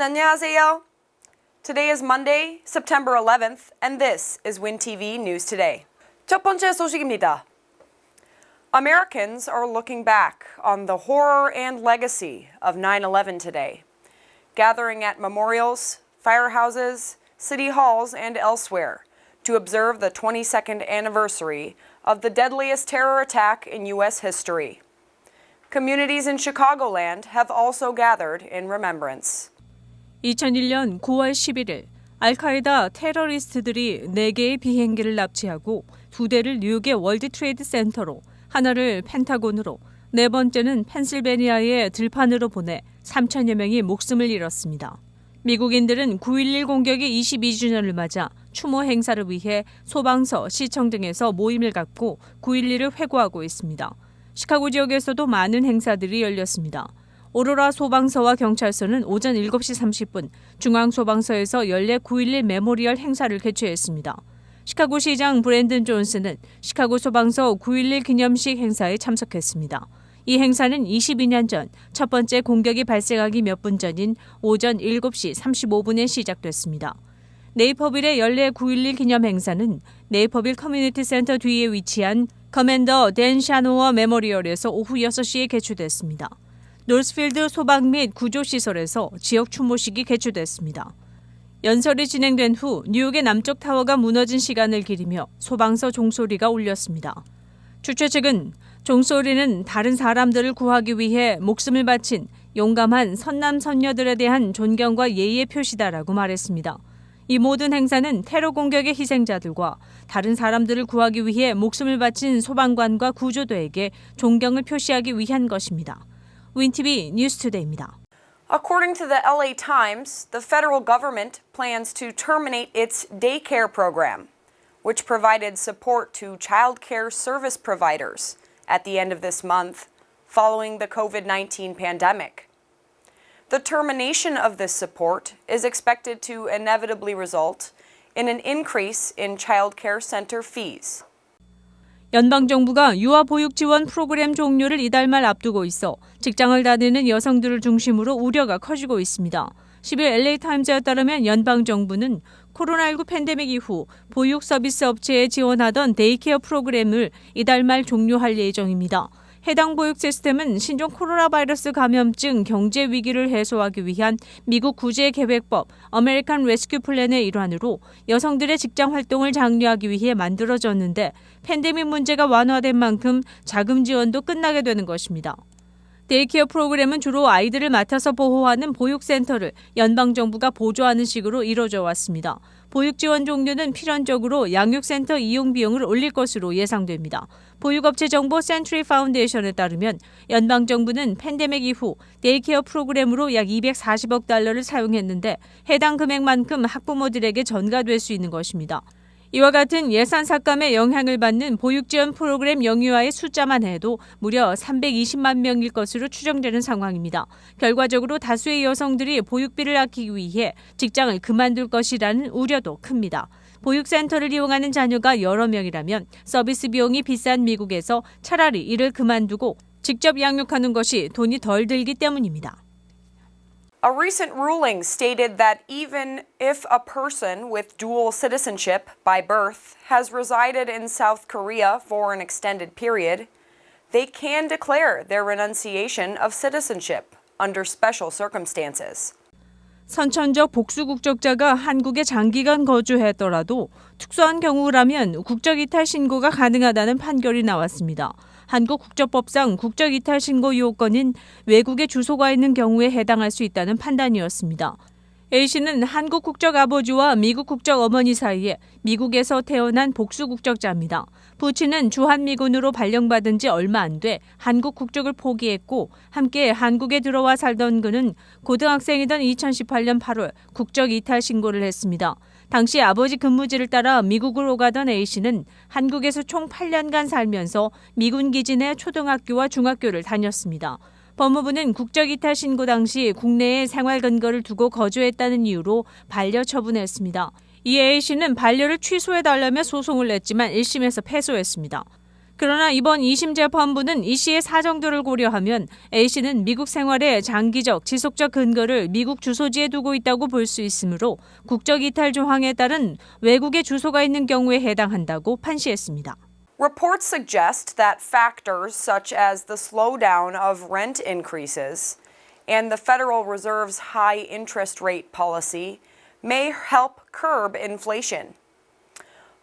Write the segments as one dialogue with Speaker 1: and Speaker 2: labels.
Speaker 1: 안녕하세요. Today is Monday, September 11th, and this is WinTV News Today. 첫 번째 소식입니다. Americans are looking back on the horror and legacy of 9 11 today, gathering at memorials, firehouses, city halls, and elsewhere to observe the 22nd anniversary of the deadliest terror attack in U.S. history. Communities in Chicagoland have also gathered in remembrance.
Speaker 2: 2001년 9월 11일 알카에다 테러리스트들이 4개의 비행기를 납치하고 두 대를 뉴욕의 월드 트레이드 센터로 하나를 펜타곤으로 네 번째는 펜실베니아의 들판으로 보내 3천여 명이 목숨을 잃었습니다. 미국인들은 9.11 공격의 22주년을 맞아 추모 행사를 위해 소방서, 시청 등에서 모임을 갖고 9.11을 회고하고 있습니다. 시카고 지역에서도 많은 행사들이 열렸습니다. 오로라 소방서와 경찰서는 오전 7시 30분 중앙소방서에서 연례 9.11 메모리얼 행사를 개최했습니다. 시카고 시장 브랜든 존스는 시카고 소방서 9.11 기념식 행사에 참석했습니다. 이 행사는 22년 전 첫 번째 공격이 발생하기 몇 분 전인 오전 7시 35분에 시작됐습니다. 네이퍼빌의 연례 9.11 기념 행사는 네이퍼빌 커뮤니티 센터 뒤에 위치한 커맨더 댄 샤노어 메모리얼에서 오후 6시에 개최됐습니다. 노스필드 소방 및 구조시설에서 지역 추모식이 개최됐습니다. 연설이 진행된 후 뉴욕의 남쪽 타워가 무너진 시간을 기리며 소방서 종소리가 울렸습니다. 주최 측은 종소리는 다른 사람들을 구하기 위해 목숨을 바친 용감한 선남 선녀들에 대한 존경과 예의의 표시다라고 말했습니다. 이 모든 행사는 테러 공격의 희생자들과 다른 사람들을 구하기 위해 목숨을 바친 소방관과 구조대에게 존경을 표시하기 위한 것입니다. 윈티비 뉴스투데이입니다.
Speaker 1: According to the LA Times, the federal government plans to terminate its daycare program, which provided support to child care service providers at the end of this month following the COVID 19 pandemic. The termination of this support is expected to inevitably result in an increase in child care center fees.
Speaker 2: 연방정부가 유아 보육 지원 프로그램 종료를 이달 말 앞두고 있어 직장을 다니는 여성들을 중심으로 우려가 커지고 있습니다. 10일 LA타임즈에 따르면 연방정부는 코로나19 팬데믹 이후 보육 서비스 업체에 지원하던 데이케어 프로그램을 이달 말 종료할 예정입니다. 해당 보육 시스템은 신종 코로나 바이러스 감염증 경제 위기를 해소하기 위한 미국 구제 계획법 아메리칸 레스큐 플랜의 일환으로 여성들의 직장 활동을 장려하기 위해 만들어졌는데 팬데믹 문제가 완화된 만큼 자금 지원도 끝나게 되는 것입니다. 데이케어 프로그램은 주로 아이들을 맡아서 보호하는 보육센터를 연방정부가 보조하는 식으로 이뤄져 왔습니다. 보육 지원 종류는 필연적으로 양육센터 이용 비용을 올릴 것으로 예상됩니다. 보육업체 정보 센트리 파운데이션에 따르면 연방 정부는 팬데믹 이후 데이케어 프로그램으로 약 240억 달러를 사용했는데 해당 금액만큼 학부모들에게 전가될 수 있는 것입니다. 이와 같은 예산 삭감에 영향을 받는 보육 지원 프로그램 영유아의 숫자만 해도 무려 320만 명일 것으로 추정되는 상황입니다. 결과적으로 다수의 여성들이 보육비를 아끼기 위해 직장을 그만둘 것이라는 우려도 큽니다. 보육센터를 이용하는 자녀가 여러 명이라면 서비스 비용이 비싼 미국에서 차라리 이를 그만두고 직접 양육하는 것이 돈이 덜 들기 때문입니다.
Speaker 1: A recent ruling stated that even if a person with dual citizenship by birth has resided in South Korea for an extended period, they can declare their renunciation of citizenship under special circumstances.
Speaker 2: 선천적 복수 국적자가 한국에 장기간 거주했더라도 특수한 경우라면 국적 이탈 신고가 가능하다는 판결이 나왔습니다. 한국 국적법상 국적 이탈 신고 요건인 외국에 주소가 있는 경우에 해당할 수 있다는 판단이었습니다. A씨는 한국 국적 아버지와 미국 국적 어머니 사이에 미국에서 태어난 복수 국적자입니다. 부친은 주한미군으로 발령받은 지 얼마 안 돼 한국 국적을 포기했고 함께 한국에 들어와 살던 그는 고등학생이던 2018년 8월 국적 이탈 신고를 했습니다. 당시 아버지 근무지를 따라 미국으로 가던 A씨는 한국에서 총 8년간 살면서 미군 기지 내 초등학교와 중학교를 다녔습니다. 법무부는 국적 이탈 신고 당시 국내에 생활 근거를 두고 거주했다는 이유로 반려 처분했습니다. 이 A씨는 반려를 취소해달라며 소송을 냈지만 1심에서 패소했습니다. 그러나 이번 2심 재판부는 이 씨의 사정들을 고려하면 A 씨는 미국 생활의 장기적, 지속적 근거를 미국 주소지에 두고 있다고 볼 수 있으므로 국적 이탈 조항에 따른 외국의 주소가 있는 경우에 해당한다고 판시했습니다.
Speaker 1: Reports suggest that factors such as the slowdown of rent increases and the Federal Reserve's high interest rate policy may help curb inflation.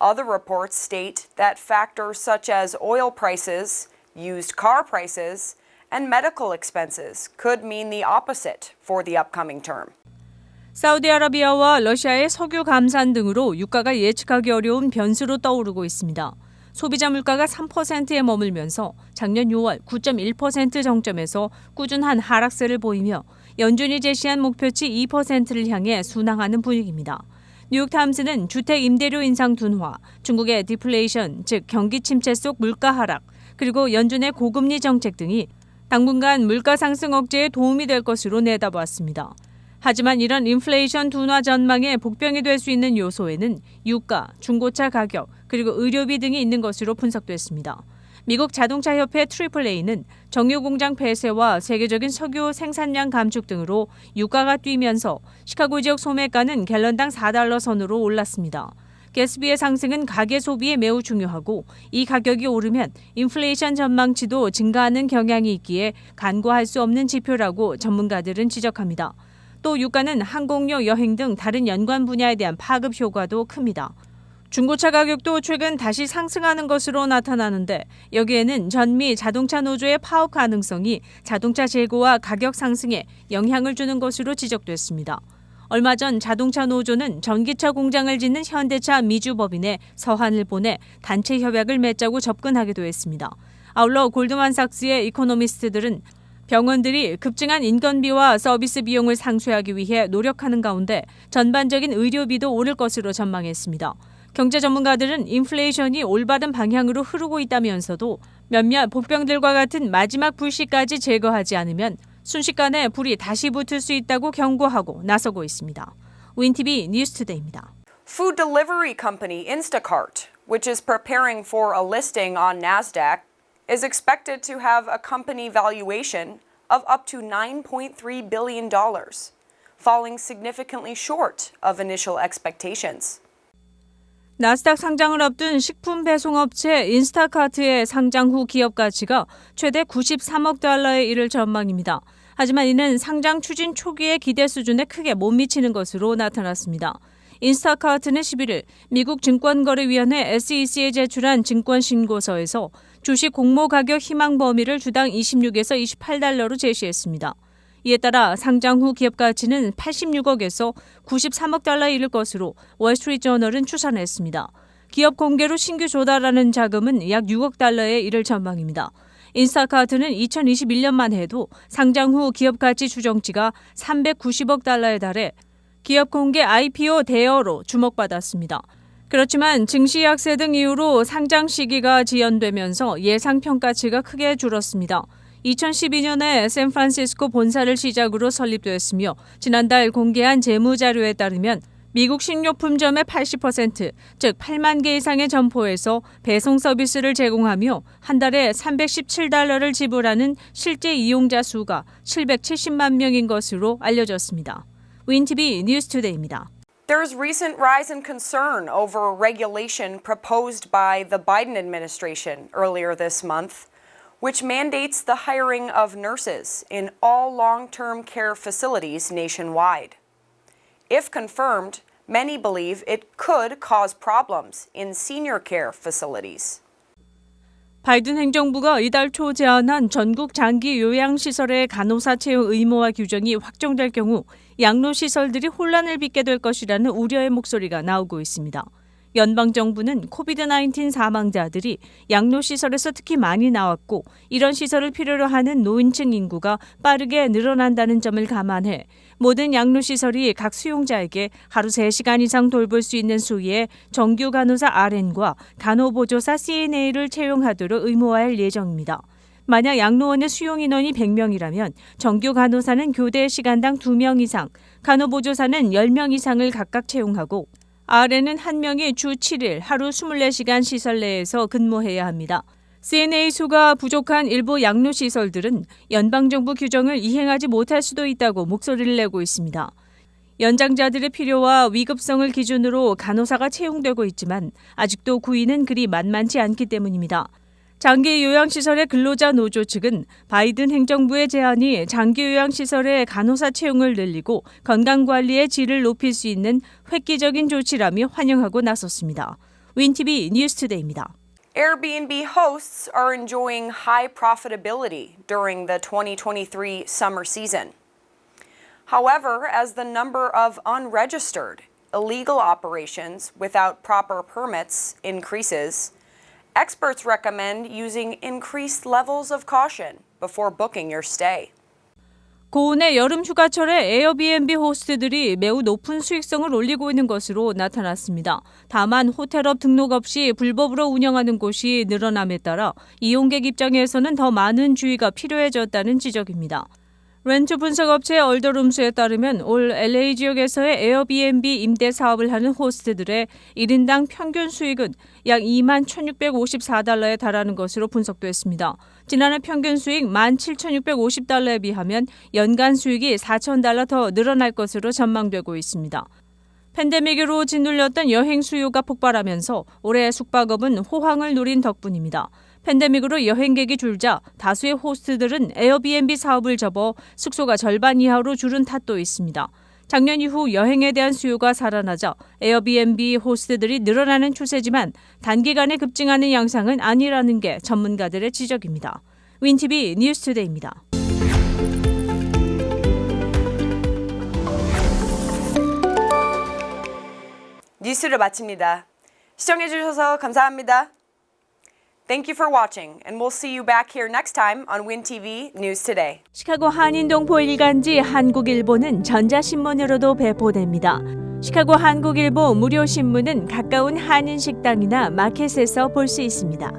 Speaker 1: Other reports state that factors such as oil prices, used car prices, and medical expenses could mean the opposite for the upcoming term.
Speaker 2: 사우디아라비아와 러시아의 석유 감산 등으로 유가가 예측하기 어려운 변수로 떠오르고 있습니다. 소비자 물가가 3%에 머물면서 작년 6월 9.1% 정점에서 꾸준한 하락세를 보이며 연준이 제시한 목표치 2%를 향해 순항하는 분위기입니다. 뉴욕타임스는 주택 임대료 인상 둔화, 중국의 디플레이션, 즉 경기 침체 속 물가 하락, 그리고 연준의 고금리 정책 등이 당분간 물가 상승 억제에 도움이 될 것으로 내다보았습니다. 하지만 이런 인플레이션 둔화 전망에 복병이 될 수 있는 요소에는 유가, 중고차 가격, 그리고 의료비 등이 있는 것으로 분석됐습니다. 미국 자동차 협회 트리플레이는 정유 공장 폐쇄와 세계적인 석유 생산량 감축 등으로 유가가 뛰면서 시카고 지역 소매가는 갤런당 4달러 선으로 올랐습니다. 가스비의 상승은 가계 소비에 매우 중요하고 이 가격이 오르면 인플레이션 전망치도 증가하는 경향이 있기에 간과할 수 없는 지표라고 전문가들은 지적합니다. 또 유가는 항공료, 여행 등 다른 연관 분야에 대한 파급 효과도 큽니다. 중고차 가격도 최근 다시 상승하는 것으로 나타나는데 여기에는 전미 자동차 노조의 파업 가능성이 자동차 재고와 가격 상승에 영향을 주는 것으로 지적됐습니다. 얼마 전 자동차 노조는 전기차 공장을 짓는 현대차 미주법인에 서한을 보내 단체 협약을 맺자고 접근하기도 했습니다. 아울러 골드만삭스의 이코노미스트들은 병원들이 급증한 인건비와 서비스 비용을 상쇄하기 위해 노력하는 가운데 전반적인 의료비도 오를 것으로 전망했습니다. 경제 전문가들은 인플레이션이 올바른 방향으로 흐르고 있다면서도 몇몇 복병들과 같은 마지막 불씨까지 제거하지 않으면 순식간에 불이 다시 붙을 수 있다고 경고하고 나서고 있습니다. 윈티비 뉴스투데이입니다.
Speaker 1: Food delivery company Instacart, which is preparing for a listing on NASDAQ, is expected to have a company valuation of up to $9.3 billion, falling significantly short of initial expectations.
Speaker 2: 나스닥 상장을 앞둔 식품 배송업체 인스타카트의 상장 후 기업 가치가 최대 93억 달러에 이를 전망입니다. 하지만 이는 상장 추진 초기의 기대 수준에 크게 못 미치는 것으로 나타났습니다. 인스타카트는 11일 미국 증권거래위원회 SEC에 제출한 증권 신고서에서 주식 공모 가격 희망 범위를 주당 26에서 28달러로 제시했습니다. 이에 따라 상장 후 기업 가치는 86억에서 93억 달러에 이를 것으로 월스트리트 저널은 추산했습니다. 기업 공개로 신규 조달하는 자금은 약 6억 달러에 이를 전망입니다. 인스타카트는 2021년만 해도 상장 후 기업 가치 추정치가 390억 달러에 달해 기업 공개 IPO 대여로 주목받았습니다. 그렇지만 증시 약세 등 이유로 상장 시기가 지연되면서 예상 평가치가 크게 줄었습니다. 2012년에 샌프란시스코 본사를 시작으로 설립되었으며 지난달 공개한 재무자료에 따르면 미국 식료품점의 80%, 즉 8만 개 이상의 점포에서 배송 서비스를 제공하며 한 달에 317달러를 지불하는 실제 이용자 수가 770만 명인 것으로 알려졌습니다. 윈티비 뉴스투데이입니다.
Speaker 1: There's recent rise in concern over regulation proposed by the Biden administration earlier this month, which mandates the hiring of nurses in all long term care facilities nationwide. If confirmed, many believe it could cause problems in senior care facilities.
Speaker 2: 바이든 행정부가 이달 초 제안한 전국 장기 요양시설의 간호사 채용 의무화 규정이 확정될 경우 양로시설들이 혼란을 빚게 될 것이라는 우려의 목소리가 나오고 있습니다. 연방 정부는 코비드-19 사망자들이 양로 시설에서 특히 많이 나왔고 이런 시설을 필요로 하는 노인층 인구가 빠르게 늘어난다는 점을 감안해 모든 양로 시설이 각 수용자에게 하루 3시간 이상 돌볼 수 있는 수위의 정규 간호사 RN과 간호보조사 CNA를 채용하도록 의무화할 예정입니다. 만약 양로원의 수용 인원이 100명이라면 정규 간호사는 교대 시간당 2명 이상, 간호보조사는 10명 이상을 각각 채용하고 RN은 한 명이 주 7일 하루 24시간 시설 내에서 근무해야 합니다. CNA 수가 부족한 일부 양로 시설들은 연방정부 규정을 이행하지 못할 수도 있다고 목소리를 내고 있습니다. 연장자들의 필요와 위급성을 기준으로 간호사가 채용되고 있지만 아직도 구인은 그리 만만치 않기 때문입니다. 장기 요양시설의 근로자 노조 측은 바이든 행정부의 제안이 장기 요양시설의 간호사 채용을 늘리고 건강관리의 질을 높일 수 있는 획기적인 조치라며 환영하고 나섰습니다. 윈티비 뉴스투데이입니다.
Speaker 1: Airbnb hosts are enjoying high profitability during the 2023 summer season. However, as the number of unregistered, illegal operations without proper permits increases, experts recommend using increased levels of caution before booking your stay.
Speaker 2: 고온의 여름 휴가철에 에어비앤비 호스트들이 매우 높은 수익성을 올리고 있는 것으로 나타났습니다. 다만 호텔업 등록 없이 불법으로 운영하는 곳이 늘어남에 따라 이용객 입장에서는 더 많은 주의가 필요해졌다는 지적입니다. 렌트 분석 업체 얼더룸스에 따르면 올 LA 지역에서의 에어비앤비 임대 사업을 하는 호스트들의 1인당 평균 수익은 약 2만 1,654달러에 달하는 것으로 분석됐습니다. 지난해 평균 수익 17,650달러에 비하면 연간 수익이 4,000달러 더 늘어날 것으로 전망되고 있습니다. 팬데믹으로 짓눌렸던 여행 수요가 폭발하면서 올해 숙박업은 호황을 누린 덕분입니다. 팬데믹으로 여행객이 줄자 다수의 호스트들은 에어비앤비 사업을 접어 숙소가 절반 이하로 줄은 탓도 있습니다. 작년 이후 여행에 대한 수요가 살아나자 에어비앤비 호스트들이 늘어나는 추세지만 단기간에 급증하는 양상은 아니라는 게 전문가들의 지적입니다. 윈티비 뉴스투데이입니다.
Speaker 1: 뉴스를 마칩니다. 시청해주셔서 감사합니다. Thank you for watching, and we'll see you back here next time on WinTV News Today.
Speaker 2: 시카고 한인동포 일간지 한국일보는 전자신문으로도 배포됩니다. 시카고 한국일보 무료 신문은 가까운 한인 식당이나 마켓에서 볼 수 있습니다.